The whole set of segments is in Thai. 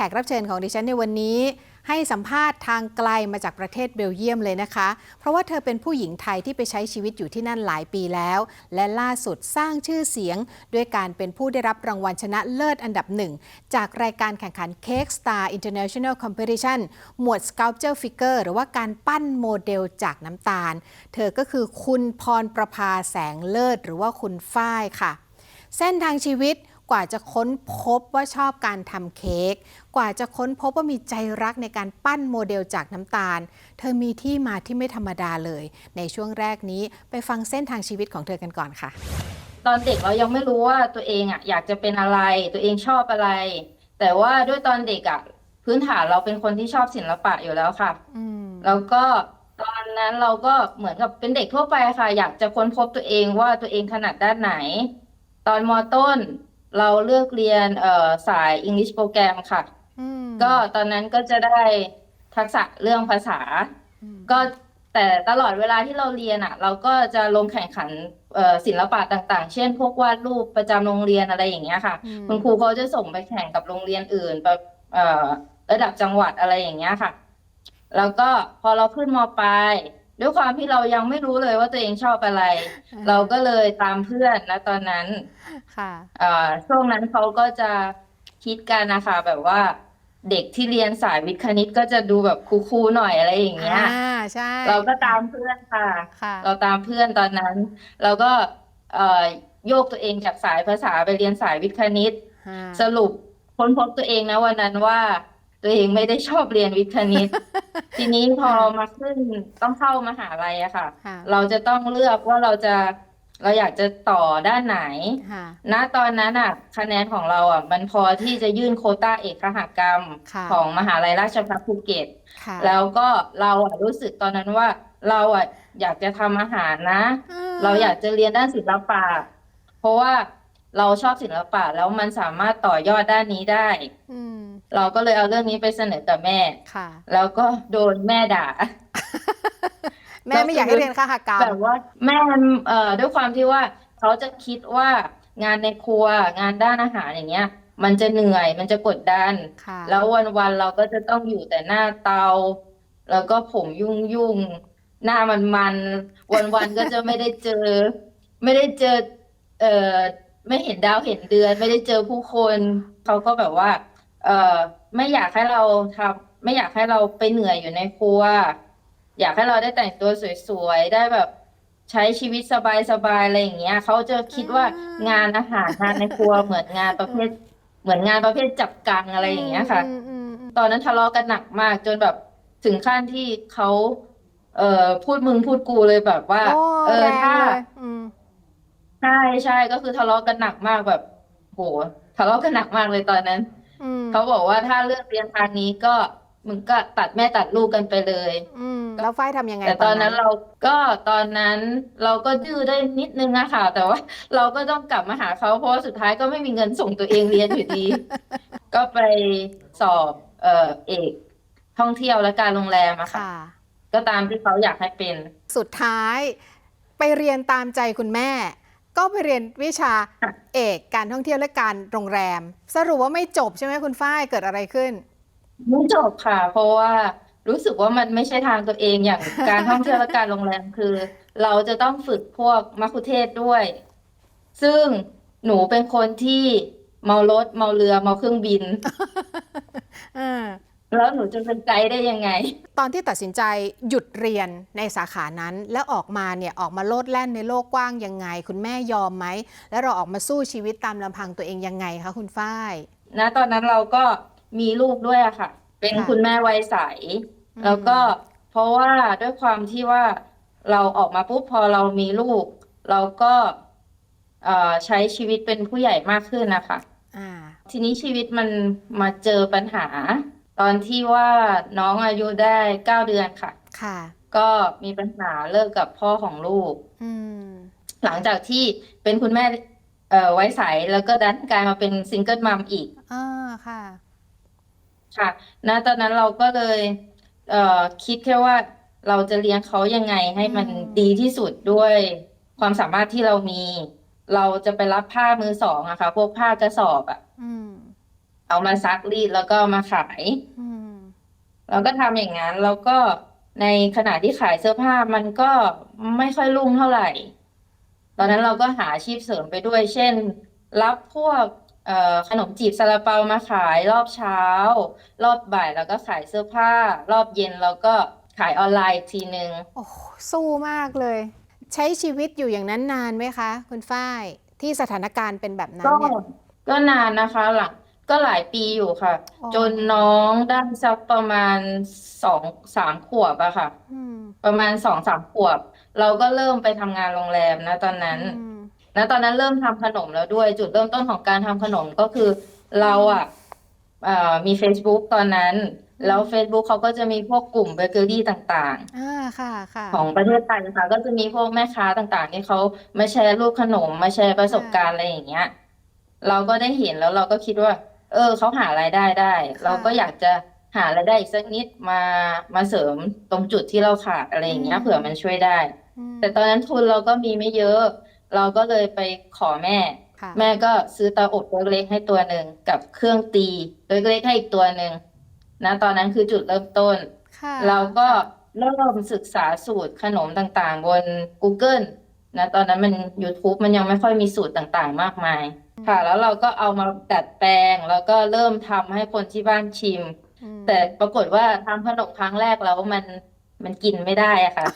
ขกรับเชิญของดิฉันในวันนี้ ให้สัมภาษณ์ทางไกลมาจากประเทศเบลเยียมเลยนะคะ เพราะว่าเธอเป็นผู้หญิงไทยที่ไปใช้ชีวิตอยู่ที่นั่นหลายปีแล้ว และล่าสุดสร้างชื่อเสียง ด้วยการเป็นผู้ได้รับรางวัลชนะเลิศอันดับหนึ่ง จากรายการแข่งขัน Cake Star International Competition หมวด Sculpture Figure หรือว่าการปั้นโมเดลจากน้ำตาล เธอก็คือคุณพรประภาแสงเลิศ หรือว่าคุณฝ้ายค่ะ เส้นทางชีวิต กว่าจะค้นพบว่าชอบการทำเค้กกว่าจะค้นพบว่ามีใจรักในการปั้นโมเดลจากน้ำตาล เธอมีที่มาที่ไม่ธรรมดาเลย ในช่วงแรกนี้ไปฟังเส้นทางชีวิตของเธอกันก่อนค่ะ ตอนเด็กเรายังไม่รู้ว่าตัวเองอะอยากจะเป็นอะไร ตัวเองชอบอะไร แต่ว่าด้วยตอนเด็กอะพื้นฐานเราเป็นคนที่ชอบศิลปะอยู่แล้วค่ะอืมแล้วก็ตอนนั้นเราก็เหมือนกับเป็นเด็กทั่วไปค่ะ อยากจะค้นพบตัวเองว่าตัวเองถนัดด้านไหน ตอนมต้น เราเลือกเรียนเอ่อสาย English โปรแกรมค่ะ อืมก็ตอนนั้นก็จะได้ทักษะเรื่องภาษา อืมก็แต่ตลอดเวลาที่เราเรียนอะ เราก็จะลงแข่งขันเอ่อศิลปะต่าง ๆ เช่น พวกวาดรูปประจำโรงเรียนอะไรอย่างเงี้ยค่ะ อืมคุณครูเขาจะส่งไปแข่งกับโรงเรียนอื่นแบบเอ่อระดับจังหวัดอะไรอย่างเงี้ยค่ะ แล้วก็พอเราขึ้นมปลาย ด้วยความที่เรายังไม่รู้เลยว่าตัวเองชอบอะไร เราก็เลยตามเพื่อนนะตอนนั้นค่ะเอ่อช่วงนั้นเขาก็จะคิดกันนะคะแบบว่า เด็กที่เรียนสายวิทย์คณิตก็จะดูแบบคูลๆหน่อยอะไรอย่างเงี้ย อ่าใช่เราก็ตามเพื่อนค่ะ ค่ะ เราตามเพื่อนตอนนั้น เราก็เอ่อโยกตัวเองจากสายภาษาไปเรียนสายวิทย์คณิตอ่าสรุปค้นพบตัวเองนะวันนั้นว่า ตัวเองไม่ได้ชอบเรียนวิทย์คณิต ทีนี้พอมาขึ้นต้องเข้ามหาลัยอะค่ะ ค่ะ เราจะต้องเลือกว่าเราจะเราอยากจะต่อด้านไหน ค่ะ ณตอนนั้นอะ คะแนนของเราอะ มันพอที่จะยื่นโควต้าเอกคหกรรม ค่ะ ของมหาลัยราชภัฏภูเก็ต ค่ะแล้วก็เราอะรู้สึกตอนนั้นว่า เราอะอยากจะทำอาหารนะ เราอยากจะเรียนด้านศิลปะ เพราะว่าเราชอบศิลปะแล้วมันสามารถต่อยอดด้านนี้ได้ อืม เราก็เลยเอาเรื่องนี้ไปเสนอกับแม่ ค่ะ แล้วก็โดนแม่ด่า แม่ไม่อยากให้เรียนคหกรรมแบบว่าแม่เอ่อด้วยความที่ว่าเขาจะคิดว่างานในครัวงานด้านอาหารอย่างเงี้ย มันจะเหนื่อยมันจะกดดัน ค่ะ แล้ววันๆเราก็จะต้องอยู่แต่หน้าเตา แล้วก็ผมยุ่งยุ่งๆหน้ามันมันวันๆก็จะไม่ได้เจอ ไม่ได้เจอ เอ่อไม่เห็นดาวเห็นเดือน ไม่ได้เจอผู้คนเขาก็แบบว่า เอ่อไม่อยากให้เราทำไม่อยากให้เราไปเหนื่อยอยู่ในครัว อยากให้เราได้แต่งตัวสวยๆ ได้แบบใช้ชีวิตสบายๆ อะไรอย่างเงี้ยเขาจะคิดว่างานอาหารงานในครัวเหมือนงานประเภท เหมือนงานประเภทจับกังอะไรอย่างเงี้ยค่ะ อืมอืมอืมตอนนั้นทะเลาะกันหนักมากจนแบบถึงขั้นที่เขาเอ่อพูดมึงพูดกูเลยแบบว่า โอ้เออแรงถ้า เลยอืม ใช่ใช่ก็คือทะเลาะกันหนักมากแบบโหทะเลาะกันหนักมากเลยตอนนั้น อืมเขาบอกว่าถ้าเลือกเรียนทางนี้ก็มึงก็ตัดแม่ตัดลูกกันไปเลย อืมแล้วฝ้ายทำยังไงแต่ตอนนั้นเราก็ตอนนั้นเราก็ดื้อได้นิดนึงอะค่ะ แต่ว่า เราก็ต้องกลับมาหาเขาเพราะว่าสุดท้ายก็ไม่มีเงินส่งตัวเองเรียนอยู่ดี ก็ไปสอบเอ่อเอกท่องเที่ยวและการโรงแรมอะค่ะ ค่ะ ก็ตามที่เขาอยากให้เป็น สุดท้ายไปเรียนตามใจคุณแม่ ก็ไปเรียนวิชาค่ะเอกการท่องเที่ยวและการโรงแรม สรุปว่าไม่จบใช่ไหมคุณฝ้ายเกิดอะไรขึ้น ไม่จบค่ะ เพราะว่ารู้สึกว่ามันไม่ใช่ทางตัวเองอย่างการท่องเที่ยวและการโรงแรมคือ เราจะต้องฝึกพวกมัคคุเทศก์ด้วย ซึ่งหนูเป็นคนที่เมารถเมาเรือเมาเครื่องบินเออ แล้วหนูจะเป็นไกด์ได้ยังไง ตอนที่ตัดสินใจหยุดเรียนในสาขานั้น แล้วออกมาเนี่ยออกมาโลดแล่นในโลกกว้างยังไง คุณแม่ยอมไหม แล้วเราออกมาสู้ชีวิตตามลำพังตัวเองยังไงคะคุณฝ้าย นะ ตอนนั้นเราก็มีลูกด้วยอะค่ะ เป็นค่ะ คุณแม่วัยใสอืมแล้วก็เพราะว่าด้วยความที่ว่าเราออกมาปุ๊บพอเรามีลูก เราก็เอ่อใช้ชีวิตเป็นผู้ใหญ่มากขึ้นนะคะ อ่า ทีนี้ชีวิตมันมาเจอปัญหา ตอนที่ว่าน้องอายุได้เก้าเดือนค่ะ ค่ะ ก็มีปัญหาเลิกกับพ่อของลูก อืม หลังจากที่เป็นคุณแม่เอ่อไว้ใสแล้วก็ดันกลายมาเป็นซิงเกิลมัมอีกอ่าค่ะ ค่ะณตอนนั้นเราก็เลยเอ่อคิดแค่ว่าเราจะเลี้ยงเขายังไงให้มันอืม ดีที่สุดด้วยความสามารถที่เรามี เราจะไปรับผ้ามือสองอะค่ะ พวกผ้ากระสอบอะ อืม เอามาซักรีดแล้วก็เอามาขาย อืม เราก็ทำอย่างนั้นแล้วก็ในขณะที่ขายเสื้อผ้ามันก็ไม่ค่อยรุ่งเท่าไหร่ ตอนนั้นเราก็หาอาชีพเสริมไปด้วย เช่น รับพวกเอ่อขนมจีบซาลาเปามาขายรอบเช้า รอบบ่ายแล้วก็ขายเสื้อผ้า รอบเย็นแล้วก็ขายออนไลน์อีกทีนึง โอ้โหสู้มากเลย ใช้ชีวิตอยู่อย่างนั้นนานไหมคะ คุณฝ้ายที่สถานการณ์เป็นแบบนั้นก็เนี่ยก็นานนะคะหลัง ก็หลายปีอยู่ค่ะ อ๋อจนน้องได้สักประมาณสองสามขวบอะค่ะ อืม ประมาณสองสามขวบ เราก็เริ่มไปทำงานโรงแรมนะตอนนั้นอืมแล้วตอนนั้นเริ่มทำขนมแล้วด้วย จุดเริ่มต้นของการทำขนมก็คือเราอะเอ่อมี Facebook ตอนนั้นแล้ว Facebook เขาก็จะมีพวกกลุ่มเบเกอรี่ต่างอ่าค่ะค่ะ ๆ ของประเทศไทยนะคะ ก็จะมีพวกแม่ค้าต่างๆ ที่เขามาแชร์รูปขนม มาแชร์ประสบการณ์อะไรอย่างเงี้ย เราก็ได้เห็นแล้วเราก็คิดว่า เออเขาหารายได้ได้ค่ะเราก็อยากจะหารายได้อีกสักนิดมามาเสริมตรงจุดที่เราขาดอะไรอย่างเงี้ยเผื่อมันช่วยได้อืมแต่ตอนนั้นทุนเราก็มีไม่เยอะ เราก็เลยไปขอแม่ค่ะแม่ก็ซื้อเตาอบเล็กๆให้ตัวหนึ่งกับเครื่องตีเล็กๆให้อีกตัวหนึ่งนะตอนนั้นคือจุดเริ่มต้นค่ะเราก็เริ่มศึกษาสูตรขนมต่างๆ บน Google นะตอนนั้นมัน YouTube มันยังไม่ค่อยมีสูตรต่างๆ มากมาย ค่ะ แล้วเราก็เอามาดัดแปลง แล้วก็เริ่มทำให้คนที่บ้านชิมอืมแต่ปรากฏว่าทำขนมครั้งแรกแล้วมันมันกินไม่ได้อะค่ะ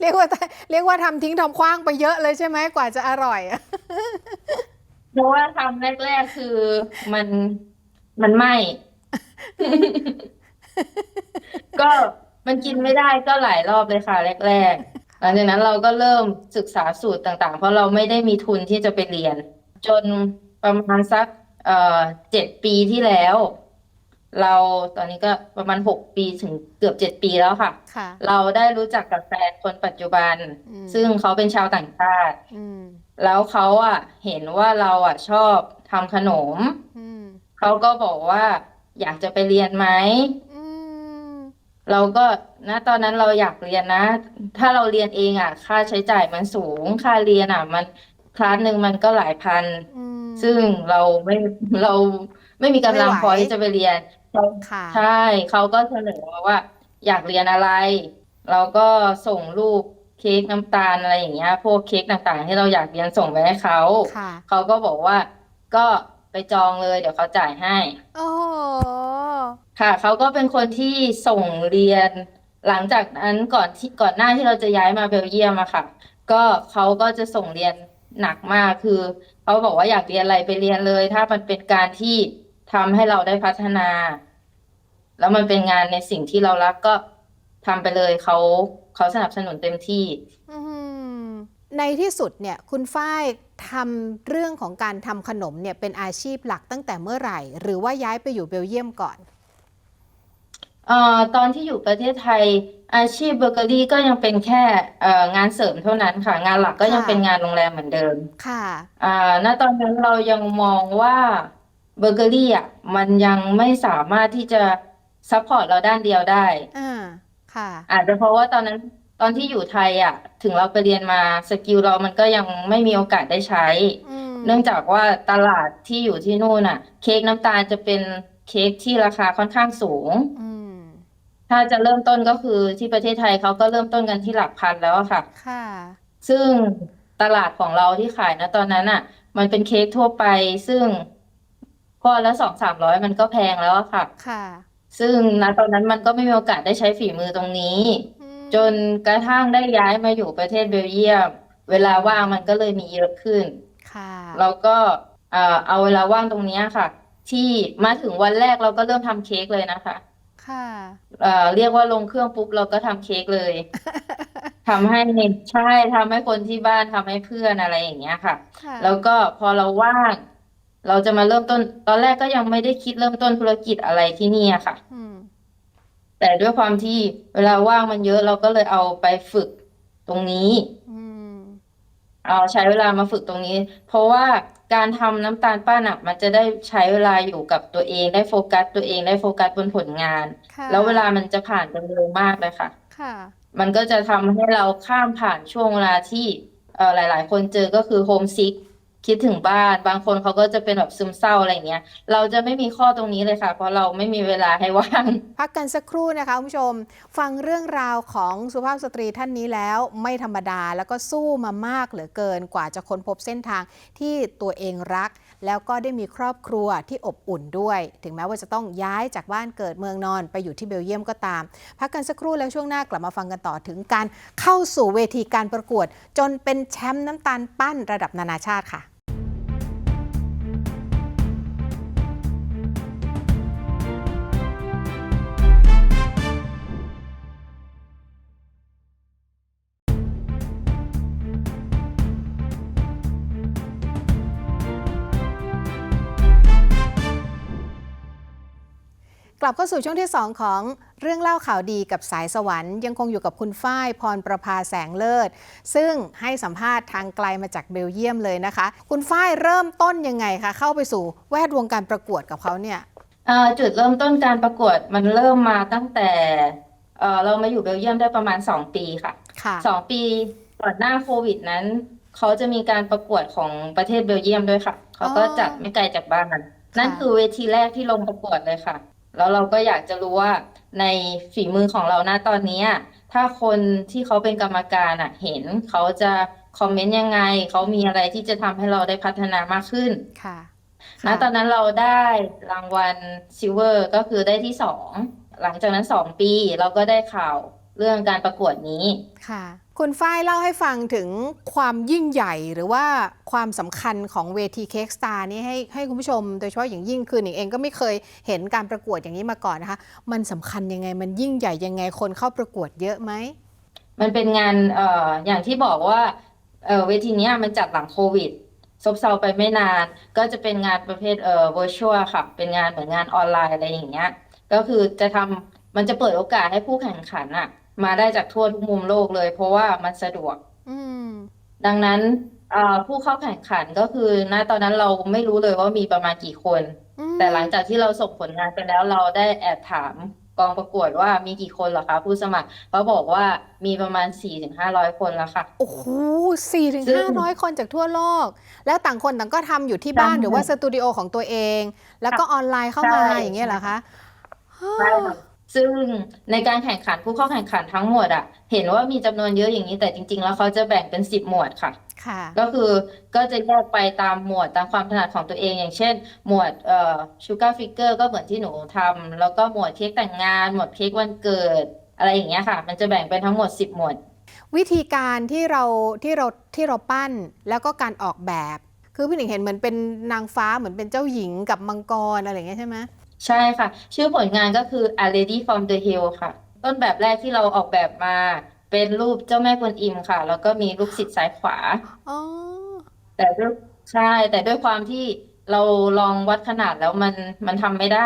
เรียกว่าเรียกว่าทำทิ้งทำขว้างไปเยอะเลยใช่ไหมกว่าจะอร่อยอะเพราะว่าทำแรก ๆ คือมันมันไหม้ก็ มันกินไม่ได้ก็หลายรอบเลยค่ะแรกๆหลังจากนั้นเราก็เริ่มศึกษาสูตรต่างๆ เพราะเราไม่ได้มีทุนที่จะไปเรียน จนประมาณสักเอ่อเจ็ดปีที่แล้ว เราตอนนี้ก็ประมาณหกปีถึงเกือบเจ็ดปีแล้วค่ะ ค่ะ เราได้รู้จักกับแฟนคนปัจจุบัน อืม ซึ่งเขาเป็นชาวต่างชาติ อืม แล้วเขาอะเห็นว่าเราอะชอบทำขนม อืม เขาก็บอกว่าอยากจะไปเรียนไหมอืม เราก็นะตอนนั้นเราอยากเรียนนะ ถ้าเราเรียนเองอะ ค่าใช้จ่ายมันสูง ค่าเรียนอะ มันคลาสหนึ่งมันก็หลายพัน อืม ซึ่งเราไม่เราไม่มีกำลังไม่ไหว พอที่จะไปเรียนเขาค่ะ ใช่เขาก็เสนอมาว่า อยากเรียนอะไร เราก็ส่งรูปเค้กน้ำตาลอะไรอย่างเงี้ย พวกเค้กต่างๆ ที่เราอยากเรียนส่งไปให้เขาค่ะ เขาก็บอกว่าก็ไปจองเลย เดี๋ยวเขาจ่ายให้ โอ้โห ค่ะเขาก็เป็นคนที่ส่งเรียน หลังจากนั้นก่อนที่ก่อนหน้าที่เราจะย้ายมาเบลเยียมอะค่ะ ก็เขาก็จะส่งเรียนหนักมากคือเขาบอกว่าอยากเรียนอะไรไปเรียนเลย ถ้ามันเป็นการที่ทำให้เราได้พัฒนา แล้วมันเป็นงานในสิ่งที่เรารักก็ทำไปเลยเขาเขาสนับสนุนเต็มที่ อืมในที่สุดเนี่ยคุณฝ้ายทำเรื่องของการทำขนมเนี่ยเป็นอาชีพหลักตั้งแต่เมื่อไหร่ หรือว่าย้ายไปอยู่เบลเยียมก่อน เอ่อตอนที่อยู่ประเทศไทยอาชีพเบเกอรี่ก็ยังเป็นแค่เอ่องานเสริมเท่านั้นค่ะ งานหลักก็ยังค่ะเป็นงานโรงแรมเหมือนเดิม ค่ะ อ่า ณ ตอนนั้นเรายังมองว่าเบเกอรี่อะมันยังไม่สามารถที่จะซัพพอร์ตเราด้านเดียวได้ อ่า ค่ะ อาจจะเพราะว่าตอนนั้นตอนที่อยู่ไทยอะ ถึงเราไปเรียนมาสกิลเรามันก็ยังไม่มีโอกาสได้ใช้ อืม เนื่องจากว่าตลาดที่อยู่ที่นู่นอะ เค้กน้ำตาลจะเป็นเค้กที่ราคาค่อนข้างสูง อืม ถ้าจะเริ่มต้นก็คือที่ประเทศไทยเขาก็เริ่มต้นกันที่หลักพันแล้วอะค่ะ ค่ะ ซึ่งตลาดของเราที่ขายนะตอนนั้นอะ มันเป็นเค้กทั่วไป ซึ่งก้อนละสองสามร้อยมันก็แพงแล้วอะค่ะ ค่ะซึ่งณตอนนั้นมันก็ไม่มีโอกาสได้ใช้ฝีมือตรงนี้ อืมจนกระทั่งได้ย้ายมาอยู่ประเทศเบลเยียม เวลาว่างมันก็เลยมีเยอะขึ้น ค่ะเราก็เอ่อเอาเวลาว่างตรงเนี้ยค่ะ ที่มาถึงวันแรกเราก็เริ่มทำเค้กเลยนะคะ ค่ะ เอ่อเรียกว่าลงเครื่องปุ๊บเราก็ทำเค้กเลย ทำให้ใช่ทำให้คนที่บ้านทำให้เพื่อนอะไรอย่างเงี้ยค่ะ ค่ะ แล้วก็พอเราว่าง เราจะมาเริ่มต้น ตอนแรกก็ยังไม่ได้คิดเริ่มต้นธุรกิจอะไรที่นี่อะค่ะ อืม แต่ด้วยความที่เวลาว่างมันเยอะเราก็เลยเอาไปฝึกตรงนี้ อืม เอาใช้เวลามาฝึกตรงนี้ เพราะว่าการทำน้ำตาลปั้นอะมันจะได้ใช้เวลาอยู่กับตัวเองได้โฟกัสตัวเองได้โฟกัสบนผลงานค่ะแล้วเวลามันจะผ่านไปเร็วมากเลยค่ะ ค่ะ มันก็จะทำให้เราข้ามผ่านช่วงเวลาที่เอ่อหลาย ๆ คนเจอก็คือโฮมซิก คิดถึงบ้าน บางคนเขาก็จะเป็นแบบซึมเศร้าอะไรอย่างเงี้ย เราจะไม่มีข้อตรงนี้เลยค่ะ เพราะเราไม่มีเวลาให้ว่าง พักกันสักครู่นะคะคุณผู้ชม ฟังเรื่องราวของสุภาพสตรีท่านนี้แล้วไม่ธรรมดาแล้วก็สู้มามากเหลือเกินกว่าจะค้นพบเส้นทางที่ตัวเองรัก แล้วก็ได้มีครอบครัวที่อบอุ่นด้วย ถึงแม้ว่าจะต้องย้ายจากบ้านเกิดเมืองนอนไปอยู่ที่เบลเยียมก็ตาม พักกันสักครู่แล้วช่วงหน้ากลับมาฟังกันต่อถึงการเข้าสู่เวทีการประกวด จนเป็นแชมป์น้ำตาลปั้นระดับนานาชาติค่ะ ลับเข้าสู่ช่วงที่ 2 ของเรื่องเล่าข่าวดีกับสายสวรรค์ ยังคงอยู่กับคุณฝ้ายพรประภาแสงเลิศ ซึ่งให้สัมภาษณ์ทางไกลมาจากเบลเยียมเลยนะคะ คุณฝ้ายเริ่มต้นยังไงคะเข้าไปสู่แวดวงการประกวดกับเขาเนี่ยเอ่อจุดเริ่มต้นการประกวดมันเริ่มมาตั้งแต่เอ่อเรามาอยู่เบลเยียมได้ประมาณสองปีค่ะค่ะสองปีก่อนหน้าโควิดนั้นเขาจะมีการประกวดของประเทศเบลเยียมด้วยค่ะ เขาก็อ๋อจัดไม่ไกลจากบ้านนั่นคือเวทีแรกที่ลงประกวดเลยค่ะ แล้วเราก็อยากจะรู้ว่าในฝีมือของเราณตอนนี้อะถ้าคนที่เขาเป็นกรรมการอะ เห็นเขาจะคอมเมนต์ยังไง เขามีอะไรที่จะทำให้เราได้พัฒนามากขึ้นค่ะณตอนนั้นเราได้รางวัลซิลเวอร์ก็คือได้ที่สอง หลังจากนั้นสองปีเราก็ได้ข่าวเรื่องการประกวดนี้ค่ะ คุณฝ้ายเล่าให้ฟังถึงความยิ่งใหญ่หรือว่าความสำคัญของเวทีเค้กสตาร์นี่ให้ให้คุณผู้ชม โดยเฉพาะอย่างยิ่งคือหนิงเองก็ไม่เคยเห็นการประกวดอย่างนี้มาก่อนนะคะ มันสำคัญยังไงมันยิ่งใหญ่ยังไงคนเข้าประกวดเยอะไหม มันเป็นงานเอ่ออย่างที่บอกว่าเอ่อเวทีนี้มันจัดหลังโควิดซบเซาไปไม่นาน ก็จะเป็นงานประเภทเอ่อ virtual ค่ะ เป็นงานเหมือนงานออนไลน์อะไรอย่างเงี้ยก็คือจะทำมันจะเปิดโอกาสให้ผู้แข่งขันอะ มาได้จากทั่วทุกมุมโลกเลย เพราะว่ามันสะดวก อืม ดังนั้นเอ่อผู้เข้าแข่งขันก็คือณตอนนั้นเราไม่รู้เลยว่ามีประมาณกี่คน อืม แต่หลังจากที่เราส่งผลงานไปแล้วเราได้แอบถามกองประกวดว่ามีกี่คนเหรอคะผู้สมัครเขาบอกว่ามีประมาณ4ี่ถึงห้าร้อยคนแล้วค่ะ โอ้โหสี่ถึงซึ่ห้างร้อยคนจากทั่วโลก แล้วต่างคนต่างก็ทำอยู่ที่บ้านใช่หรือว่าสตูดิโอของตัวเอง แล้วก็ออนไลน์เข้ามาใช่ อย่างเงี้ยเหรอคะใช่ค่ะ ซึ่งในการแข่งขันผู้เข้าแข่งขันทั้งหมดอะเห็นว่ามีจำนวนเยอะอย่างนี้แต่จริง ๆ แล้วเขาจะแบ่งเป็นสิบหมวดค่ะ ค่ะ ก็คือก็จะแยกไปตามหมวดตามความถนัดของตัวเองอย่างเช่น หมวดเอ่อชูการ์ฟิกเกอร์ก็เหมือนที่หนูทำแล้วก็หมวดเค้กแต่งงาน หมวดเค้กวันเกิด อะไรอย่างเงี้ยค่ะ มันจะแบ่งเป็นทั้งหมดสิบหมวด วิธีการที่เราที่เราที่เราปั้นแล้วก็การออกแบบ คือพี่หนิงเห็นเหมือนเป็นนางฟ้าเหมือนเป็นเจ้าหญิงกับมังกรอะไรอย่างเงี้ยใช่ไหม ใช่ค่ะ ชื่อผลงานก็คือ A Lady from the Hill ค่ะ ต้นแบบแรกที่เราออกแบบมา เป็นรูปเจ้าแม่กวนอิมค่ะ แล้วก็มีลูกศิษย์ซ้ายขวา อ๋อ แต่ด้วยใช่ แต่ด้วยความที่เราลองวัดขนาดแล้วมันมันทำไม่ได้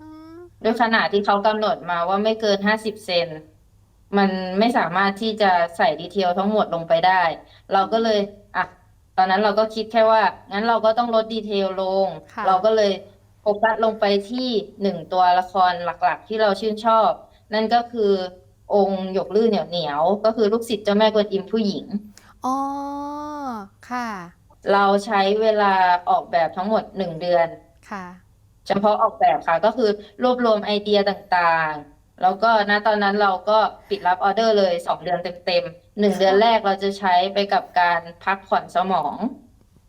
อืมด้วยขนาดที่เขากำหนดมาว่าไม่เกินห้าสิบเซน มันไม่สามารถที่จะใส่ดีเทลทั้งหมดลงไปได้ เราก็เลยอะตอนนั้นเราก็คิดแค่ว่า งั้นเราก็ต้องลดดีเทลลง ค่ะ เราก็เลย โฟกัสลงไปที่หนึ่งตัวละครหลักๆ ที่เราชื่นชอบ นั่นก็คือองค์หยกลื่นเหนียวเหนียวๆก็คือลูกศิษย์เจ้าแม่กวนอิมผู้หญิง อ๋อ ค่ะ เราใช้เวลาออกแบบทั้งหมดหนึ่งเดือน ค่ะ เฉพาะออกแบบค่ะก็คือรวบรวมไอเดียต่างๆ แล้วก็ณตอนนั้นเราก็ปิดรับออเดอร์เลยสองเดือนเต็มๆหนึ่งเดือนแรกเราจะใช้ไปกับการพักผ่อนสมอง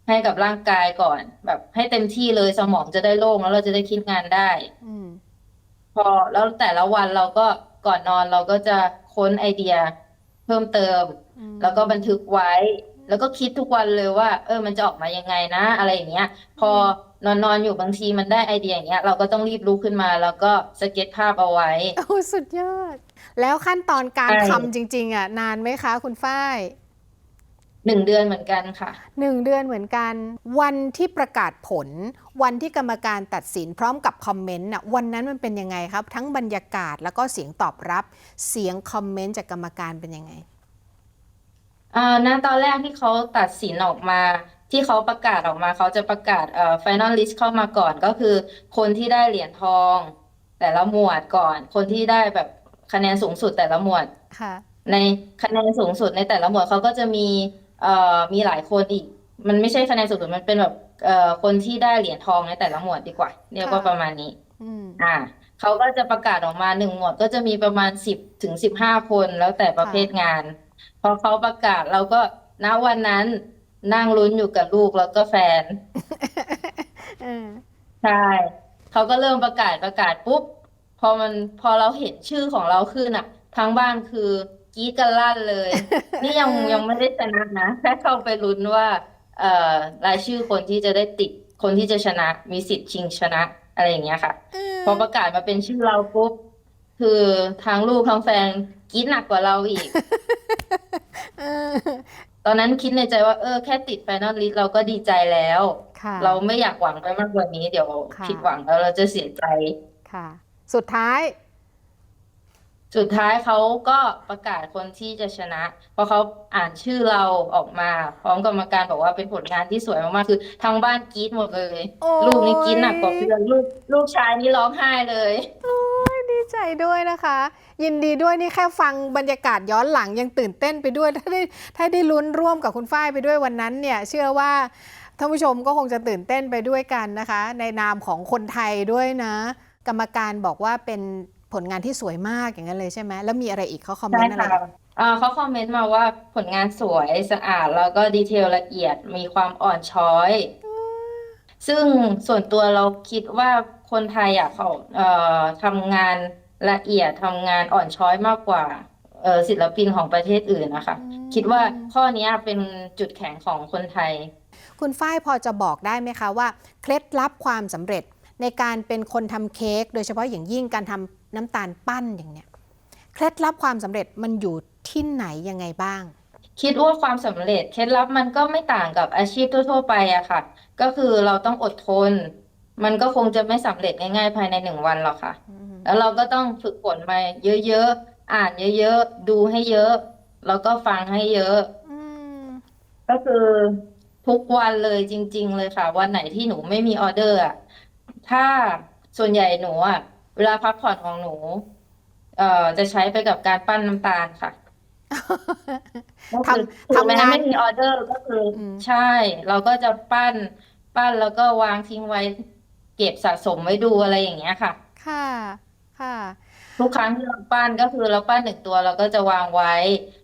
ให้กับร่างกายก่อน แบบให้เต็มที่เลยสมองจะได้โล่งแล้วเราจะได้คิดงานได้ อืม พอแล้วแต่ละวันเราก็ก่อนนอนเราก็จะค้นไอเดียเพิ่มเติม อืมแล้วก็บันทึกไว้ แล้วก็คิดทุกวันเลยว่า เออ มันจะออกมายังไงนะ อะไรอย่างเงี้ย พอนอนนอนอยู่บางทีมันได้ไอเดียอย่างเงี้ย เราก็ต้องรีบลุกขึ้นมา แล้วก็สเก็ตภาพเอาไว้ โอ้สุดยอด แล้วขั้นตอนการใช่ ทำจริง ๆ อะ นานไหมคะ คุณฝ้าย หนึ่งเดือนเหมือนกันค่ะ หนึ่งเดือนเหมือนกัน วันที่ประกาศผล วันที่กรรมการตัดสินพร้อมกับคอมเมนต์น่ะวันนั้นมันเป็นยังไงครับ ทั้งบรรยากาศแล้วก็เสียงตอบรับ เสียงคอมเมนต์จากกรรมการเป็นยังไงอ่าณตอนแรกที่เขาตัดสินออกมา ที่เขาประกาศออกมาเขาจะประกาศเอ่อ final list เข้ามาก่อนก็คือ คนที่ได้เหรียญทอง แต่ละหมวดก่อน คนที่ได้แบบคะแนนสูงสุดแต่ละหมวดค่ะ ในคะแนนสูงสุดในแต่ละหมวดเขาก็จะมี เอ่อมีหลายคนอีก มันไม่ใช่คะแนนสูงสุดมันเป็นแบบเอ่อคนที่ได้เหรียญทองในแต่ละหมวดดีกว่า เรียกว่าค่ะ ประมาณนี้ อืม อ่าเขาก็จะประกาศออกมาหนึ่งหมวดก็จะมีประมาณสิบถึงสิบห้าคนแล้วแต่ประเภทงาน พอเขาประกาศเราก็ณวันนั้นนั่งลุ้นอยู่กับลูกแล้วก็แฟน เออใช่ เขาก็เริ่มประกาศประกาศปุ๊บ พอมันพอเราเห็นชื่อของเราขึ้นอะ ทั้งบ้านคือ กรี๊ดกันลั่นเลย นี่ยังยังไม่ได้ชนะนะแค่เข้าไปลุ้นว่า เอ่อรายชื่อคนที่จะได้ติดคนที่จะชนะ มีสิทธิ์ชิงชนะอะไรอย่างเงี้ยค่ะเออพอประกาศมาเป็นชื่อเราปุ๊บคือทั้งลูกทั้งแฟนกรี๊ดหนักกว่าเราอีกเออตอนนั้นคิดในใจว่าเออแค่ติดไฟนอลลิสต์เราก็ดีใจแล้วค่ะเราไม่อยากหวังไปมากกว่านี้เดี๋ยวค่ะผิดหวังแล้วเราจะเสียใจค่ะ สุดท้าย สุดท้ายเขาก็ประกาศคนที่จะชนะพอเขาอ่านชื่อเราออกมา พร้อมกรรมการบอกว่าเป็นผลงานที่สวยมากๆคือทางบ้านกรี๊ดหมดเลย โอ้ลูกนี่กรี๊ดหนักกว่ายเพื่อนลูกลูกชายนี่ร้องไห้เลย ดีใจด้วยนะคะ ยินดีด้วยนี่แค่ฟังบรรยากาศย้อนหลังยังตื่นเต้นไปด้วย ถ้าได้ถ้าได้ลุ้นร่วมกับคุณฝ้ายไปด้วยวันนั้นเนี่ยเชื่อว่าท่านผู้ชมก็คงจะตื่นเต้นไปด้วยกันนะคะ ในนามของคนไทยด้วยนะ กรรมการบอกว่าเป็น ผลงานที่สวยมากอย่างนั้นเลยใช่ไหมแล้วมีอะไรอีกเขาคอมเมใช่นต์อะไรค่ะอ่าเขาคอมเมนต์มาว่าผลงานสวยสะอาดแล้วก็ดีเทลละเอียดมีความอ่อนช้อย ซึ่งส่วนตัวเราคิดว่าคนไทยอะเขาเอ่อทำงานละเอียดทำงานอ่อนช้อยมากกว่าเอ่อศิลปินของประเทศอื่นนะคะอืมคิดว่าข้อเนี้ยเป็นจุดแข็งของคนไทย คุณฝ้ายพอจะบอกได้ไหมคะว่า เคล็ดลับความสำเร็จในการเป็นคนทำเค้กโดยเฉพาะอย่างยิ่งการทำ น้ำตาลปั้นอย่างเนี้ยเคล็ดลับความสำเร็จมันอยู่ที่ไหนยังไงบ้าง คิดว่าความสำเร็จเคล็ดลับมันก็ไม่ต่างกับอาชีพทั่ว ๆ ไปอะค่ะ ก็คือเราต้องอดทน มันก็คงจะไม่สำเร็จง่ายๆภายในหนึ่งวันหรอกค่ะ แล้วเราก็ต้องฝึกฝนมาเยอะๆ อ่านเยอะๆ ดูให้เยอะ แล้วก็ฟังให้เยอะอืมก็คือทุกวันเลยจริง ๆ เลยค่ะ วันไหนที่หนูไม่มีออเดอร์อะถ้าส่วนใหญ่หนูอะ เวลาพักผ่อนของหนู เอ่อจะใช้ไปกับการปั้นน้ำตาลค่ะก็คือทำถึงแม้ทำงาน ไม่มีออเดอร์ก็คืออมใช่ เราก็จะปั้นปั้นแล้วก็วางทิ้งไว้ เก็บสะสมไว้ดูอะไรอย่างเงี้ยค่ะ ค่ะ ค่ะ ทุกครั้งที่เราปั้นก็คือเราปั้นหนึ่งตัวเราก็จะวางไว้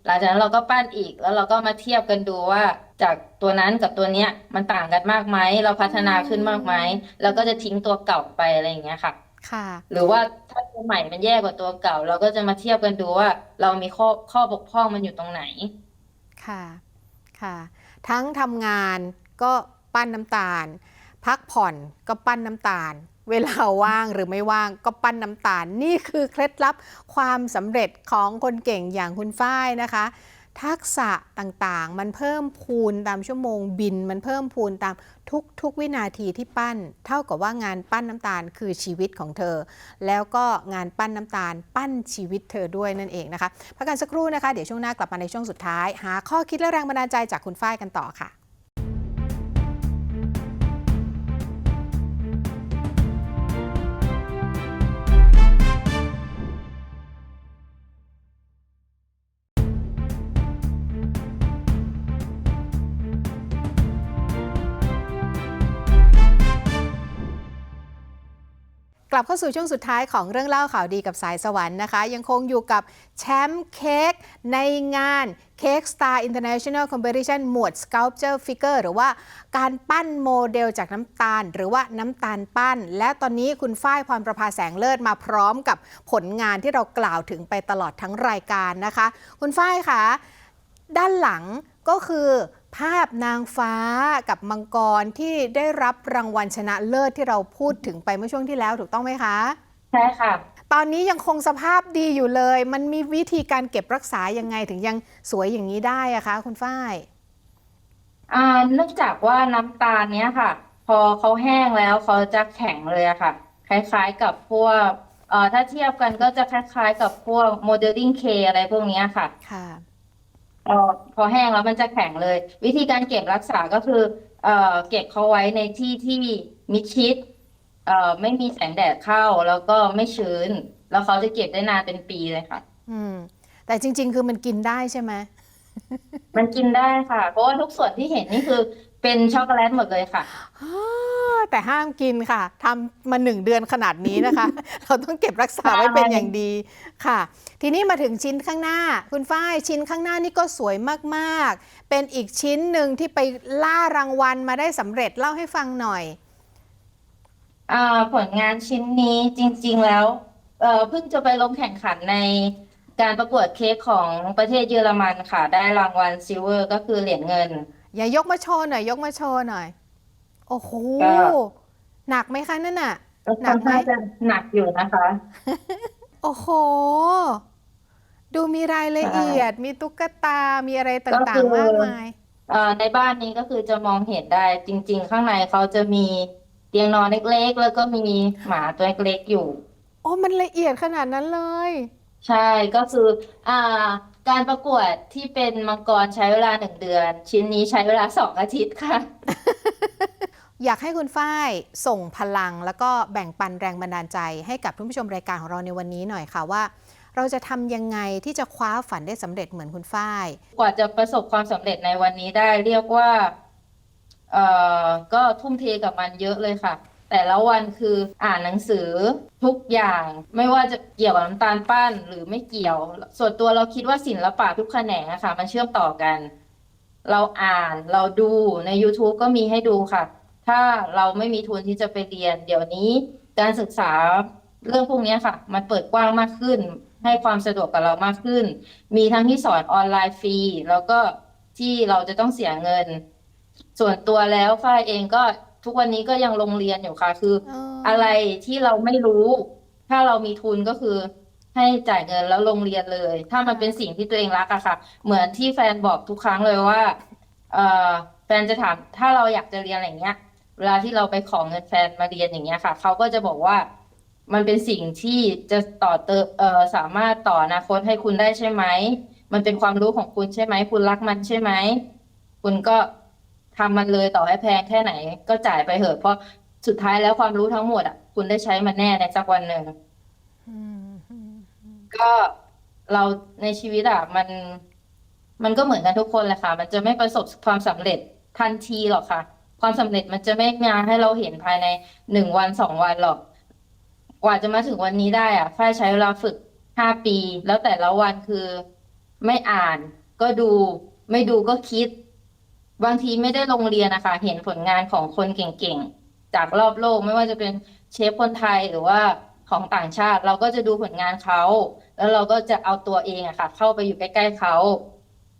หลังจากนั้นเราก็ปั้นอีกแล้วเราก็มาเทียบกันดูว่า จากตัวนั้นกับตัวเนี้ย มันต่างกันมากไหมเราพัฒนาขึ้นมากไหมแล้วก็จะทิ้งตัวเก่าไปอะไรอย่างเงี้ยค่ะ ค่ะ หรือว่าถ้าตัวใหม่มันแย่กว่าตัวเก่า เราก็จะมาเทียบกันดูว่า เรามีข้อข้อบกพร่องมันอยู่ตรงไหน ค่ะ ค่ะ ทั้งทำงานก็ปั้นน้ำตาล พักผ่อนก็ปั้นน้ำตาล เวลาว่างหรือไม่ว่างก็ปั้นน้ำตาล นี่คือเคล็ดลับความสำเร็จของคนเก่งอย่างคุณฝ้ายนะคะ ทักษะต่างๆ มันเพิ่มพูนตามชั่วโมงบิน มันเพิ่มพูนตาม ทุกๆวินาทีที่ปั้น เท่ากับว่างานปั้นน้ำตาลคือชีวิตของเธอ แล้วก็งานปั้นน้ำตาล ปั้นชีวิตเธอด้วยนั่นเองนะคะพักกันสักครู่นะคะ เดี๋ยวช่วงหน้ากลับมาในช่วงสุดท้าย หาข้อคิดและแรงบันดาลใจจากคุณฝ้ายกันต่อค่ะ ลับเข้าสู่ช่วงสุดท้ายของเรื่องเล่าข่าวดีกับสายสวรรค์นะคะ ยังคงอยู่กับแชมป์เค้กในงาน Cake Star International Competition หมวด Sculpture Figure หรือว่าการปั้นโมเดลจากน้ำตาล หรือว่าน้ำตาลปั้น และตอนนี้คุณฝ้ายพรประภาแสงเลิศมาพร้อมกับผลงานที่เรากล่าวถึงไปตลอดทั้งรายการนะคะ คุณฝ้ายคะด้านหลังก็คือ ภาพนางฟ้ากับมังกรที่ได้รับรางวัลชนะเลิศที่เราพูดถึงไปเมื่อช่วงที่แล้วถูกต้องไหมคะ ใช่ค่ะ ตอนนี้ยังคงสภาพดีอยู่เลย มันมีวิธีการเก็บรักษายังไงถึงยังสวยอย่างนี้ได้อะคะ คุณฝ้ายอ่าเนื่องจากว่าน้ำตาลเนี้ยค่ะ พอเขาแห้งแล้วเขาจะแข็งเลยอะค่ะ คล้ายๆกับพวกเอ่อถ้าเทียบกันก็จะคล้ายๆกับพวกโมเดลลิ่งเคอะไรพวกเนี้ยค่ะ ค่ะ เอ่อพอแห้งแล้วมันจะแข็งเลย วิธีการเก็บรักษาก็คือเอ่อเก็บเขาไว้ในที่ที่มิดชิดเอ่อไม่มีแสงแดดเข้าแล้วก็ไม่ชื้น แล้วเขาจะเก็บได้นานเป็นปีเลยค่ะ อืม แต่จริง ๆ คือมันกินได้ใช่ไหม มันกินได้ค่ะ เพราะว่าทุกส่วนที่เห็นนี่คือ เป็นช็อกโกแลตหมดเลยค่ะ อ้าแต่ห้ามกินค่ะทำมาหนึ่งเดือนขนาดนี้นะคะ เราต้องเก็บรักษาไว้เป็นอย่างดีค่ะ ทีนี้มาถึงชิ้นข้างหน้า คุณฝ้ายชิ้นข้างหน้านี่ก็สวยมากๆ เป็นอีกชิ้นหนึ่งที่ไปล่ารางวัลมาได้สำเร็จเล่าให้ฟังหน่อยอ่าผลงานชิ้นนี้จริงๆแล้วเอ่อเพิ่งจะไปลงแข่งขันในการประกวดเค้กของประเทศเยอรมันค่ะ ได้รางวัลซิลเวอร์ก็คือเหรียญเงิน อย่ายกมาโชว์หน่อย ยกมาโชว์หน่อย โอ้โหก็ หนักไหมคะนั่นน่ะ ก็หนัค่อกนไหมข้างจะหนักอยู่นะคะ โอ้โห ดูมีรายละเอียด มีตุ๊กตา มีอะไรก็ต่าคืงอๆมากมาย เอ่อในบ้านนี้ก็คือจะมองเห็นได้จริง ๆ ข้างในเขาจะมีเตียงนอนเล็กๆ แล้วก็มีหมาตัวเล็กๆอยู่ โอ้ มันละเอียดขนาดนั้นเลย ใช่ก็คือ อ่า การประกวดที่เป็นมังกรใช้เวลาหนึ่งเดือน ชิ้นนี้ใช้เวลาสองอาทิตย์ค่ะ อยากให้คุณฝ้ายส่งพลังแล้วก็แบ่งปันแรงบันดาลใจให้กับผู้ชมรายการของเราในวันนี้หน่อยค่ะว่า เราจะทำยังไงที่จะคว้าฝันได้สำเร็จเหมือนคุณฝ้าย กว่าจะประสบความสำเร็จในวันนี้ได้เรียกว่า เอ่อ ก็ทุ่มเทกับมันเยอะเลยค่ะ แต่ละวันคืออ่านหนังสือทุกอย่างไม่ว่าจะเกี่ยวกับน้ำตาลปั้นหรือไม่เกี่ยว ส่วนตัวเราคิดว่าศิลปะทุกแขนงอะค่ะ มันเชื่อมต่อกัน เราอ่านเราดูใน YouTube ก็มีให้ดูค่ะ ถ้าเราไม่มีทุนที่จะไปเรียน เดี๋ยวนี้การศึกษาเรื่องพวกนี้ค่ะ มันเปิดกว้างมากขึ้น ให้ความสะดวกกับเรามากขึ้น มีทั้งที่สอนออนไลน์ฟรีแล้วก็ที่เราจะต้องเสียเงิน ส่วนตัวแล้วฝ้ายเองก็ ทุกวันนี้ก็ยังลงเรียนอยู่ค่ะ คือเออออะไรที่เราไม่รู้ ถ้าเรามีทุนก็คือ ให้จ่ายเงินแล้วลงเรียนเลย ถ้ามันเป็นสิ่งที่ตัวเองรักอะค่ะ เหมือนที่แฟนบอกทุกครั้งเลยว่า เอ่อแฟนจะถามถ้าเราอยากจะเรียนอะไรอย่างเงี้ย เวลาที่เราไปขอเงินแฟนมาเรียนอย่างเงี้ยค่ะเขาก็จะบอกว่ามันเป็นสิ่งที่จะต่อเติมเอ่อสามารถต่ออนาคตให้คุณได้ใช่ไหม มันเป็นความรู้ของคุณใช่ไหม คุณรักมันใช่ไหม คุณก็ ทำมันเลยต่อให้แพงแค่ไหน ก็จ่ายไปเถอะเพราะสุดท้ายแล้วความรู้ทั้งหมดอะคุณได้ใช้มันแน่ในสักวันหนึ่งก็เราในชีวิตอะมัน มันก็เหมือนกันทุกคนแหละค่ะ มันจะไม่ประสบความสำเร็จทันทีหรอกค่ะ ความสำเร็จมันจะไม่มาให้เราเห็นภายในหนึ่งวันสองวันหรอก กว่าจะมาถึงวันนี้ได้อะฝ้ายใช้เวลาฝึกห้าปี แล้วแต่ละวันคือ ไม่อ่านก็ดู ไม่ดูก็คิด บางทีไม่ได้ลงเรียนนะคะ เห็นผลงานของคนเก่งๆ จากรอบโลกไม่ว่าจะเป็นเชฟคนไทยหรือว่าของต่างชาติ เราก็จะดูผลงานเขา แล้วเราก็จะเอาตัวเองอะค่ะ เข้าไปอยู่ใกล้ๆเขา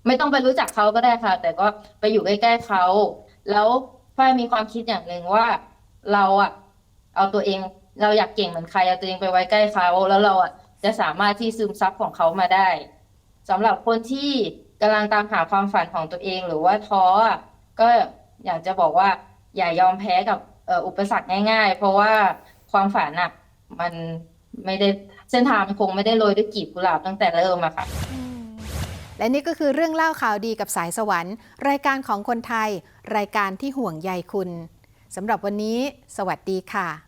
ไม่ต้องไปรู้จักเขาก็ได้ค่ะ แต่ก็ไปอยู่ใกล้ๆเขา แล้วฝ้ายมีความคิดอย่างหนึ่งว่าเราอะเอาตัวเองเราอยากเก่งเหมือนใครเอาตัวเองไปไว้ใกล้เขาแล้วเราอะจะสามารถที่ซึมซับของเขามาได้สำหรับคนที่ กำลังตามหาความฝันของตัวเองหรือว่าท้ออะก็อยากจะบอกว่า อย่ายอมแพ้กับเอ่ออุปสรรคง่าย ๆ เพราะว่าความฝันอะมันไม่ได้เส้นทางมันคงไม่ได้โรยด้วยกลีบกุหลาบตั้งแต่เริ่มอะค่ะ และนี่ก็คือเรื่องเล่าข่าวดีกับสายสวรรค์ รายการของคนไทย รายการที่ห่วงใยคุณสำหรับวันนี้ สวัสดีค่ะ